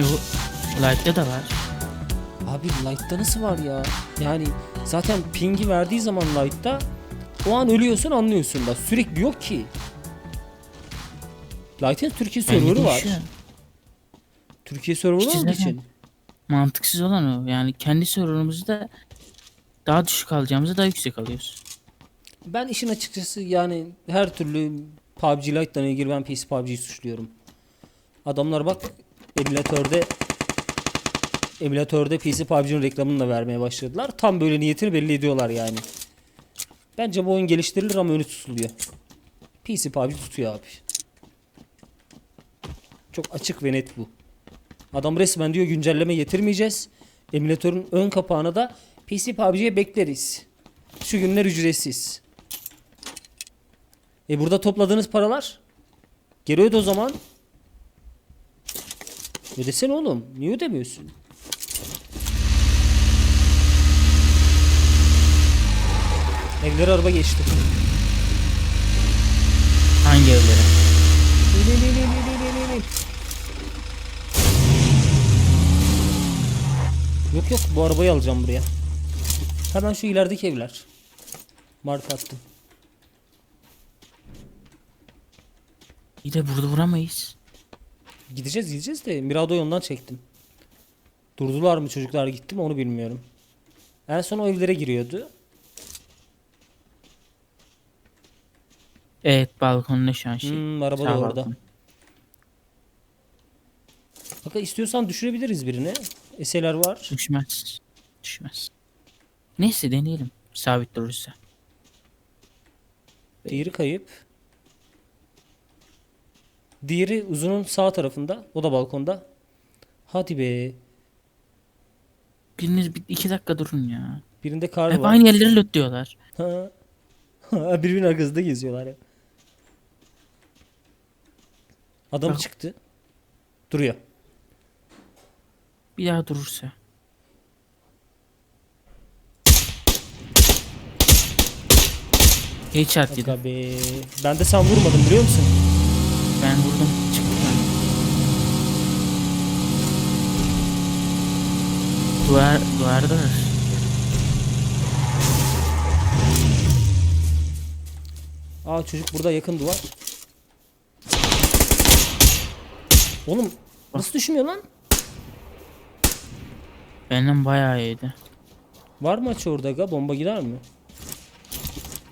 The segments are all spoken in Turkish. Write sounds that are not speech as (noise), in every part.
Yo, Light'ta da var. Abi Light'ta nasıl var ya? Yani zaten ping'i verdiği zaman Light'ta o an ölüyorsun anlıyorsun da sürekli yok ki. Light'ın Türkiye server'ı var. Türkiye server'ı İşte olduğu için. Mantıksız olan o. Yani kendi serverımızda daha düşük alacağımızı daha yüksek alıyoruz. Ben işin açıkçası yani her türlü PUBG Lite'dan ilgili ben PC PUBG'yi suçluyorum. Adamlar bak emülatörde emülatörde PC PUBG'nin reklamını da vermeye başladılar. Tam böyle niyetini belli ediyorlar yani. Bence bu oyun geliştirilir ama önü tutuluyor. PC PUBG tutuyor abi. Çok açık ve net bu. Adam resmen diyor güncelleme getirmeyeceğiz. Emülatörün ön kapağına da PC PUBG'ye bekleriz. Şu günler ücretsiz. E burada topladığınız paralar geri öde o zaman. Ödesene oğlum. Niye ödemiyorsun? Evlere araba geçti. Hangi evlere? Yok yok bu arabayı alacağım buraya. Hemen şu ilerideki evler. Marka attım. Bir de burada vuramayız. Gideceğiz gideceğiz de Mirado yoldan çektim. Durdular mı çocuklar gitti mi onu bilmiyorum. En son o evlere giriyordu. Evet balkonda şu an şey. Hmm, araba da Sağ orada. balkon. İstiyorsan düşürebiliriz birini. Eseler var. Düşmez. Düşmez. Neyse deneyelim. Sabit durursa. Diğeri kayıp. Diğeri uzunun sağ tarafında. O da balkonda. Hadi be. Biriniz bir iki dakika durun ya. Birinde kar Hep var. aynı yerleri lootluyorlar. Ha. Birbirinin arkasında geziyorlar ya. Adam Bak. çıktı. Duruyor. Bir daha durursa. Headshot yedim. Aga be. Ben de sen vurmadım biliyor musun? Ben vurdum. Çıktı ben. Duvar, duvarda var. Aa çocuk burada yakın duvar. Oğlum nasıl düşmüyor lan? Benden bayağı iyiydi. Var mı açı orada aga? Bomba gider mi?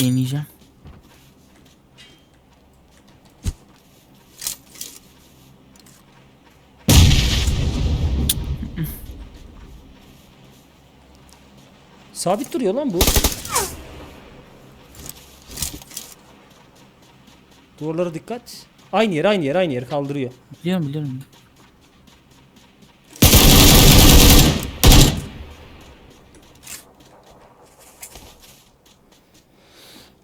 Deneyeceğim. Sabit duruyor lan bu. Duvarlara dikkat. Aynı yer aynı yer aynı yer kaldırıyor. Biliyorum biliyorum.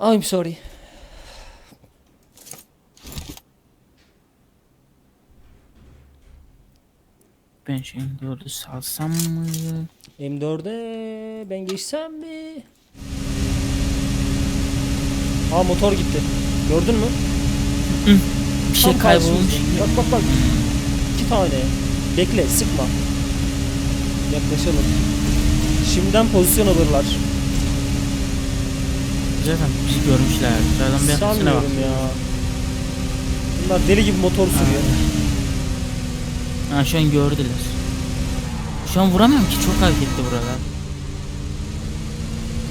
I'm sorry. Ben şimdi orada salsam mı? M4'e ben geçsem mi? Aa motor gitti. Gördün mü? Bir şey Tam kaybolmuş. Bak bak bak. İki tane. Bekle sıkma. Yaklaşalım. Şimdiden pozisyon alırlar. Zaten bizi görmüşler. Zaten bir bak. Sanmıyorum ya. Bunlar deli gibi motor sürüyor. Ha şu an gördüler. Şu an vuramıyorum ki çok hareketli buralar.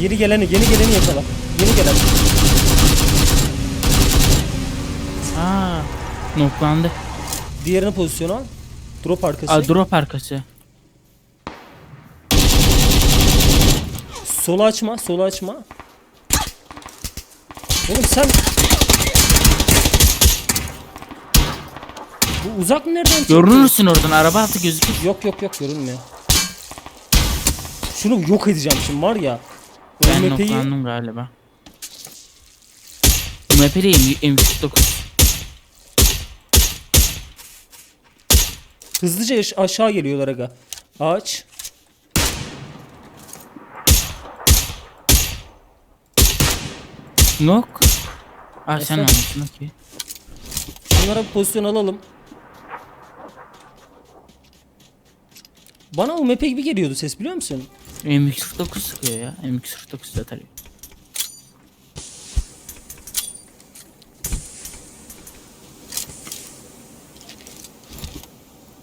Yeni geleni, yeni geleni yakala. Yeni gelen. Aa, noklandı. Diğerini pozisyon al. Drop arkası. Aa, drop arkası. Solu açma, solu açma. Oğlum sen... Bu uzak mı nereden çıktı? Görünürsün oradan araba altı gözükür. Yok yok yok görünmüyor. Şunu yok edeceğim şimdi var ya. Ben MP'yi noklandım galiba. MP değil M49. hızlıca aş- aşağı geliyorlar aga. Ağaç. Nok. Aa sen Esat. almışsın okey. Bunlara bir pozisyon alalım. Bana o MP gibi geliyordu ses biliyor musun? M249 sıkıyor ya. M249 da tarıyor.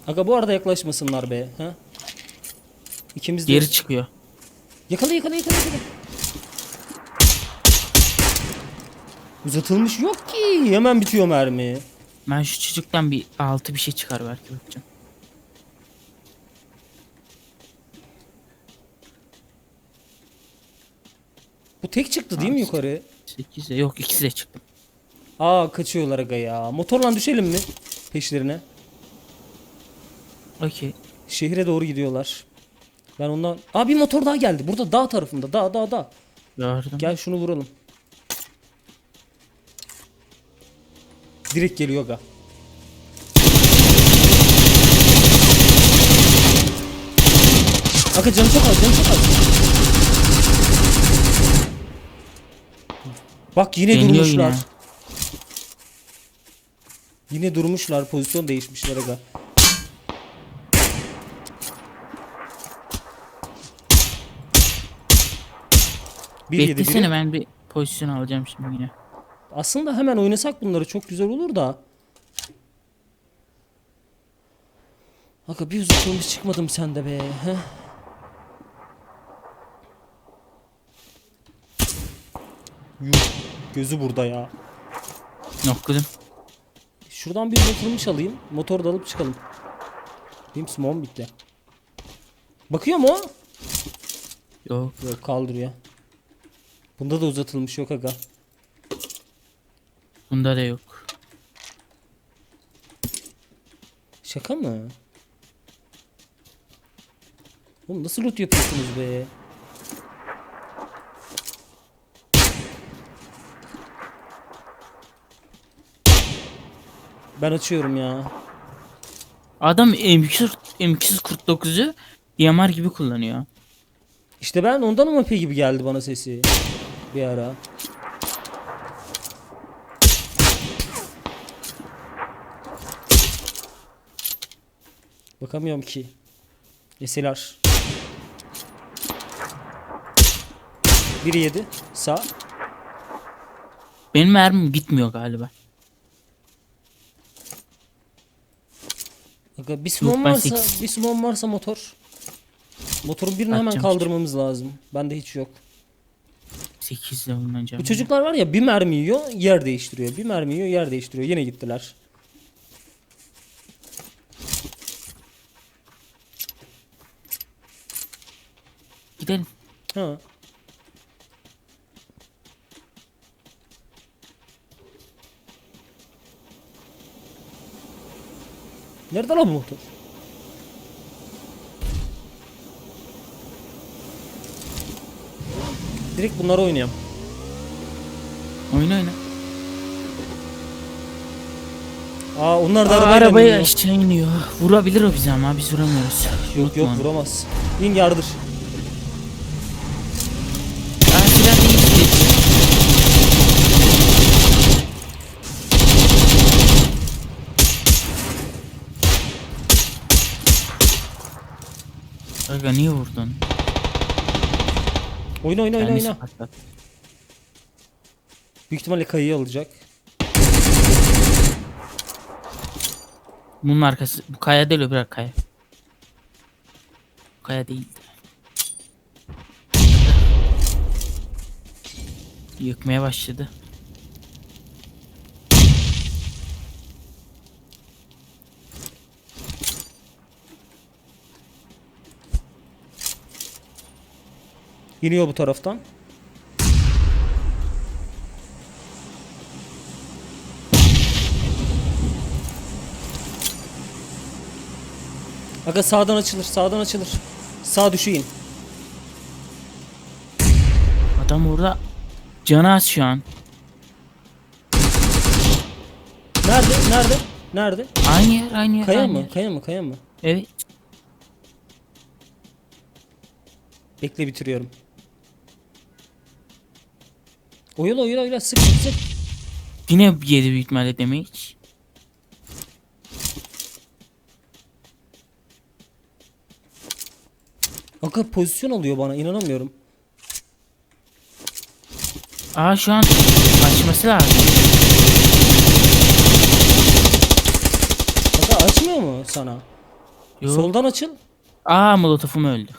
Aga bu arada yaklaşmasınlar be. Ha? İkimiz de... Geri çıkıyor. Yakala yakala yakala yakala. Uzatılmış yok ki. Hemen bitiyor mermi. Ben şu çocuktan bir altı bir şey çıkar belki bakacağım. Bu tek çıktı değil mi yukarı? 8 de yok ikisi de çıktı. Aa kaçıyorlar aga ya. Motorla düşelim mi? Peşlerine. Okey. Şehre doğru gidiyorlar. Ben ondan... Aa bir motor daha geldi. Burada dağ tarafında. Dağ dağ dağ. Gördüm. Gel şunu vuralım. Direkt geliyor aga. Aga canı çok az, canı çok az. Bak yine Deniyor durmuşlar. yine. Yine durmuşlar, pozisyon değişmişler aga. Bir Beklesene ben bir pozisyon alacağım şimdi yine. Aslında hemen oynasak bunları çok güzel olur da. Aga bir uzaklarımız çıkmadım sende be. Heh. Yuh, gözü burada ya. Noktadım. Şuradan bir uzatılmış alayım. Motor da alıp çıkalım. Benim smoke'um bitti. Bakıyor mu? Yok. Yok kaldırıyor. Bunda da uzatılmış yok aga. Bunda da yok. Şaka mı? Oğlum nasıl loot yapıyorsunuz be? Ben açıyorum ya. Adam M200 M249'u DMR gibi kullanıyor. İşte ben ondan ama pe gibi geldi bana sesi. Bir ara. Bakamıyorum ki. Eseler. Biri yedi. Sağ. Benim mermim bitmiyor galiba. Aga bir sumon ben varsa, sekiz. bir sumon varsa motor. Motorun birini hemen Atacağım. kaldırmamız lazım. Bende hiç yok. 8 ile oynayacağım. Bu çocuklar var ya bir mermi yiyor, yer değiştiriyor. Bir mermi yiyor, yer değiştiriyor. Yine gittiler. Gidelim. Ha. Nerede lan bu motor? Direkt bunları oynayalım. Oyna oyna. Aa onlar da Aa, arabayla arabaya iniyor. aşağı iniyor. Vurabilir o bizi ama biz vuramıyoruz. Yok yok Unutma onu. vuramaz. İn yardır. Aa, silah değişti. Aga niye vurdun? Oyna oyna oyna oyna. Büyük ihtimalle kayıyı alacak. Bunun arkası bu kaya değil öbür kaya. Bu Kaya değil. Yıkmaya başladı. İniyor bu taraftan. Aga sağdan açılır, sağdan açılır. Sağ düşeyim. Adam orada canı az şu an. Nerede? Nerede? Nerede? Aynı yer aynı yer. Kaya aynı mı? yer. Kaya mı? Kaya mı? Evet. Bekle bitiriyorum. Oyala oyala oyala sık sık sık. Yine yedi büyük ihtimalle damage. Aga pozisyon alıyor bana inanamıyorum. Aa şu an açması lazım. Aga açmıyor mu sana? Yok. Soldan açıl. Aa molotofum öldü.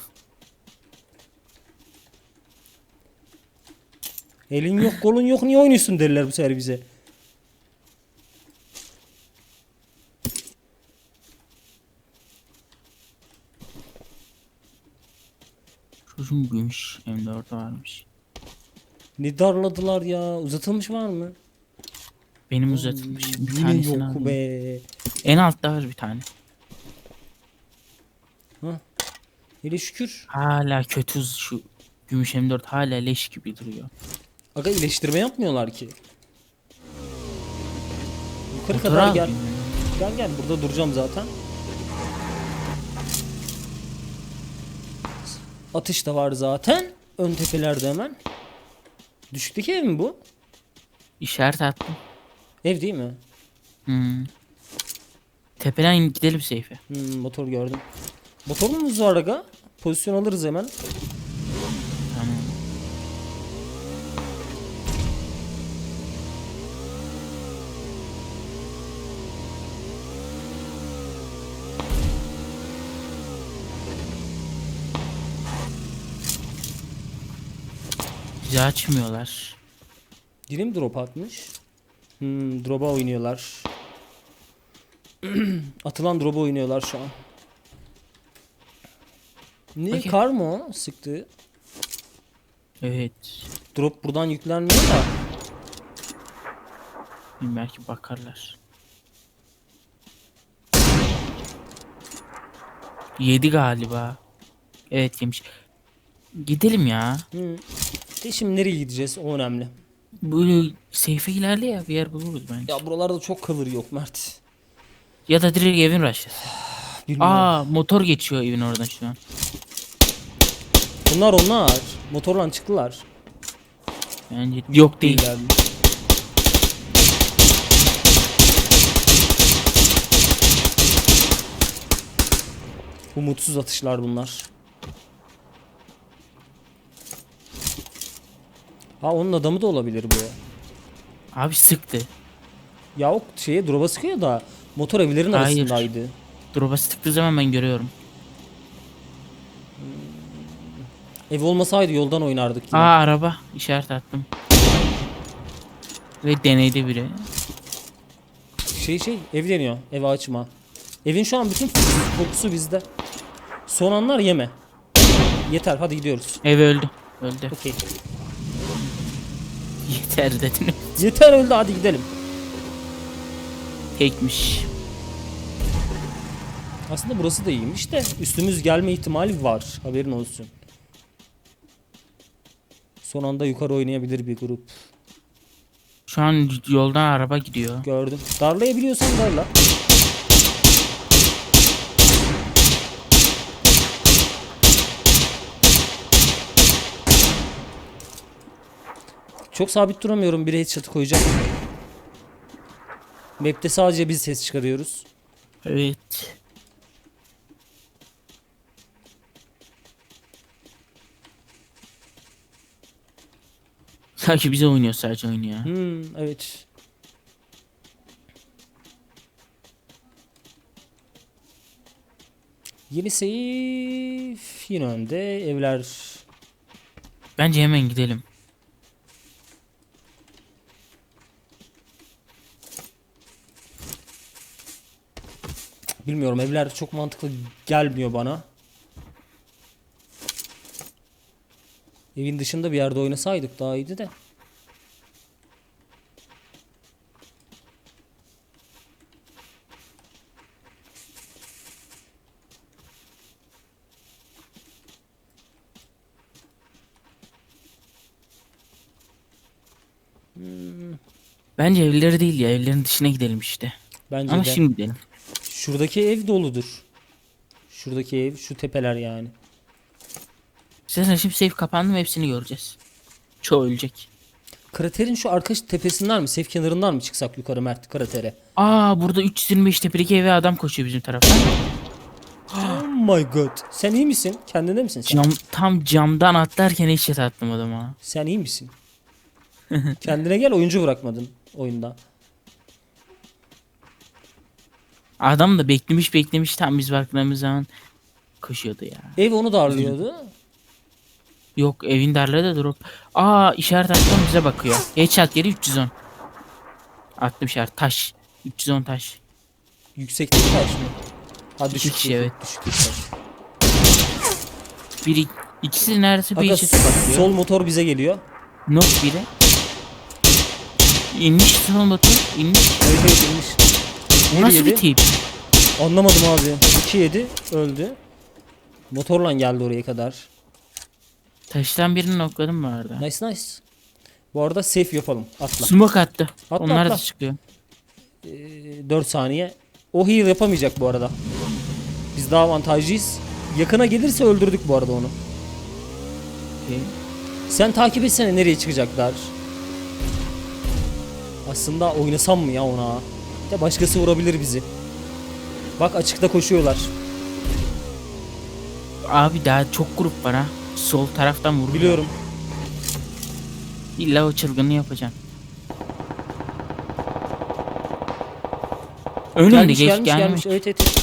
Elin yok kolun yok niye oynuyorsun derler bu sefer bize. Çocuğun gümüş hem de orada varmış. Ne darladılar ya. Uzatılmış var mı? Benim uzatılmış. Bir Yine tanesini yok alayım. be. En altta var bir tane. Hele şükür. Hala kötü uz- şu gümüş M4 hala leş gibi duruyor. Aga iyileştirme yapmıyorlar ki. Yukarı Motor kadar al gel. Gel gel burada duracağım zaten. Atış da var zaten. Ön tepelerde hemen. Düşükteki ev mi bu? İşaret attım. Ev değil mi? Hmm. Tepeden gidelim seyfe. Hmm, motor gördüm. Motorumuz var aga. Pozisyon alırız hemen. Bizi açmıyorlar. Yine mi drop atmış? Hmm, drop'a oynuyorlar. (clears throat) Atılan drop'a oynuyorlar şu an. Ne Bakayım. kar mı o sıktı? Evet. Drop buradan yüklenmiyor da. Bilmiyorum, Belki bakarlar. Yedi galiba. Evet yemiş. Gidelim ya. Hmm. De şimdi nereye gideceğiz o önemli. Bu seyfe ilerle ya bir yer buluruz bence. Ya, Ya buralarda çok kalır yok Mert. da direkt evin rush'ı. (sighs) Aa motor geçiyor evin oradan şu an. Bunlar onlar. Motorla çıktılar. Bence yok değil. Değiller. Umutsuz atışlar bunlar. Ha onun adamı da olabilir bu. Abi sıktı. Ya o şeye drop'a sıkıyor da motor evlerin Hayır. arasındaydı. Drop'a sıktığı zaman ben görüyorum. Ev olmasaydı yoldan oynardık yine. Aa araba işaret attım. Ve deneydi biri. Şey şey ev deniyor. Ev açma. Evin şu an bütün fokusu bizde. Son anlar yeme. Yeter hadi gidiyoruz. Ev öldü. Öldü. Okey. (laughs) Yeter dedin. Yeter öldü hadi gidelim. Tekmiş. Aslında burası da iyiymiş de üstümüz gelme ihtimali var. Haberin olsun. Son anda yukarı oynayabilir bir grup. Şu an yoldan araba gidiyor. Gördüm. Darlayabiliyorsan darla. Çok sabit duramıyorum. Bir headshot'ı koyacağım. Map'te sadece biz ses çıkarıyoruz. Evet. Sanki bize oynuyor sadece oynuyor. Hmm, evet. Yeni safe yine önde. Evler Bence hemen gidelim. Bilmiyorum evler çok mantıklı gelmiyor bana. Evin dışında bir yerde oynasaydık daha iyiydi de. Bence evleri değil ya evlerin dışına gidelim işte. Bence Ama de. şimdi gidelim. Şuradaki ev doludur. Şuradaki ev, şu tepeler yani. Sen şimdi safe kapandı mı hepsini göreceğiz. Çoğu ölecek. Kraterin şu arka tepesinden mi, safe kenarından mı çıksak yukarı Mert kratere? Aa burada 325 tepedeki eve adam koşuyor bizim taraftan. Oh my god. Sen iyi misin? Kendinde misin sen? Cam, tam camdan atlarken eşit attım adama. Sen iyi misin? Kendine gel oyuncu bırakmadın oyunda. Adam da beklemiş beklemiş tam biz baktığımız zaman koşuyordu ya. Ev onu darlıyordu. Yok evin darlığı da drop. Aa işaret attım bize bakıyor. Headshot geri 310. Attım işaret taş. 310 taş. Yüksekteki taş mı? Ha düşük kişi, evet. düşükteki taş. Biri ikisi de neredeyse bir Aga, eşit bakıyor. sol motor bize geliyor. Nok biri. İnmiş sol motor inmiş. Evet evet inmiş. Ne nasıl yedi? bir tip? Anlamadım abi. 2 yedi öldü. Motorla geldi oraya kadar. Taştan birini nokladım bu arada. Nice nice. Bu arada safe yapalım. Atla. Smoke attı. Atla, Onlar da atla. çıkıyor. 4 saniye. O heal yapamayacak bu arada. Biz daha avantajlıyız. Yakına gelirse öldürdük bu arada onu. Okey. Sen takip etsene nereye çıkacaklar. Aslında oynasam mı ya ona? Ya başkası vurabilir bizi. Bak açıkta koşuyorlar. Abi daha çok grup var ha. Sol taraftan vurdu. Biliyorum. İlla o çılgını yapacağım. Önümde gelmiş geç gelmiş gelmiş. gelmiş. Evet. evet.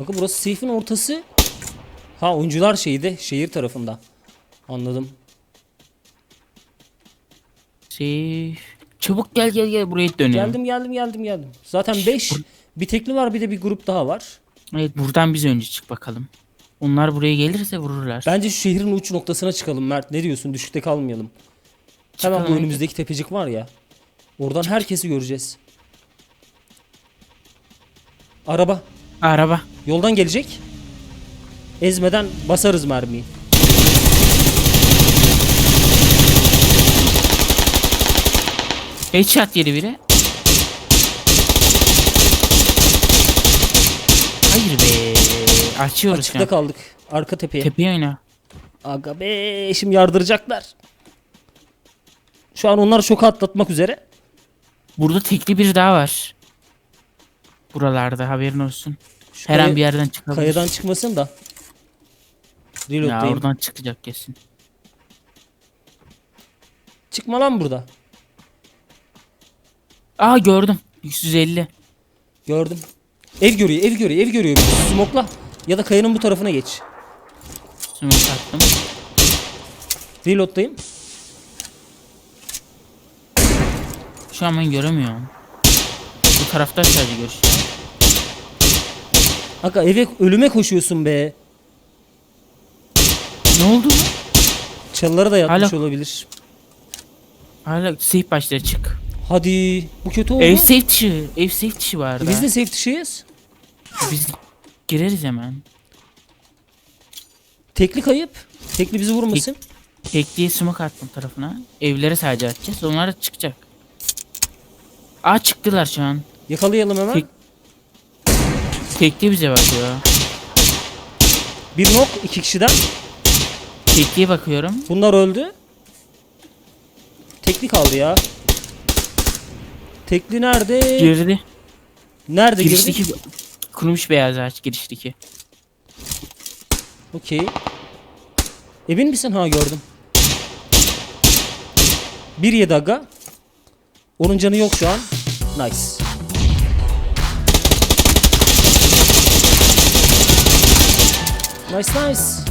Bakın burası seyfin ortası. Ha oyuncular şeyde şehir tarafında. Anladım. Şey, çabuk gel gel gel buraya dönelim. Geldim geldim geldim geldim. Zaten 5 bir tekli var bir de bir grup daha var. Evet buradan biz önce çık bakalım. Onlar buraya gelirse vururlar. Bence şu şehrin uç noktasına çıkalım Mert. Ne diyorsun? Düşükte kalmayalım. Hemen bu Çıkalım. önümüzdeki tepecik var ya. Oradan herkesi göreceğiz. Araba. Araba. Yoldan gelecek. Ezmeden basarız mermiyi. Headshot yedi biri. Hayır be. Açıyoruz Açıkta an. kaldık. Arka tepeye. Tepeye oyna. Aga be şimdi yardıracaklar. Şu an onlar şoku atlatmak üzere. Burada tekli bir daha var. Buralarda haberin olsun. Şu Her kaya- an bir yerden çıkabilir. Kayadan çıkmasın da. ya Reload'dayım. oradan çıkacak kesin. Çıkma lan burada. Aa gördüm. 150. Gördüm. Ev görüyor, ev görüyor, ev görüyor. Smokla. Ya da kayanın bu tarafına geç. Smoke attım. Reload'dayım. Şu an ben göremiyorum. Bu tarafta sadece görüşüyor. Aga eve ölüme koşuyorsun be. Ne oldu? Çalılara da yatmış Hala- olabilir. Hala safe başta çık. Hadi. Bu kötü oldu. Ev safe dışı. Ev safe dışı vardı. E biz de safe dışıyız. Biz gireriz hemen. Tekli kayıp. Tekli bizi vurmasın. Tekliye smoke attım tarafına. Evlere sadece atacağız. Onlar da çıkacak. Aa çıktılar şu an. Yakalayalım hemen. Tek- Tekli bize bakıyor. Bir nok iki kişiden. Tekliye bakıyorum. Bunlar öldü. Tekli kaldı ya. Tekli nerede? Girdi. nerede girdi? Girişteki kurumuş beyaz ağaç girişteki. Okey. Emin misin? Ha gördüm. Bir yedi aga. Onun canı yok şu an. Nice. Nice nice.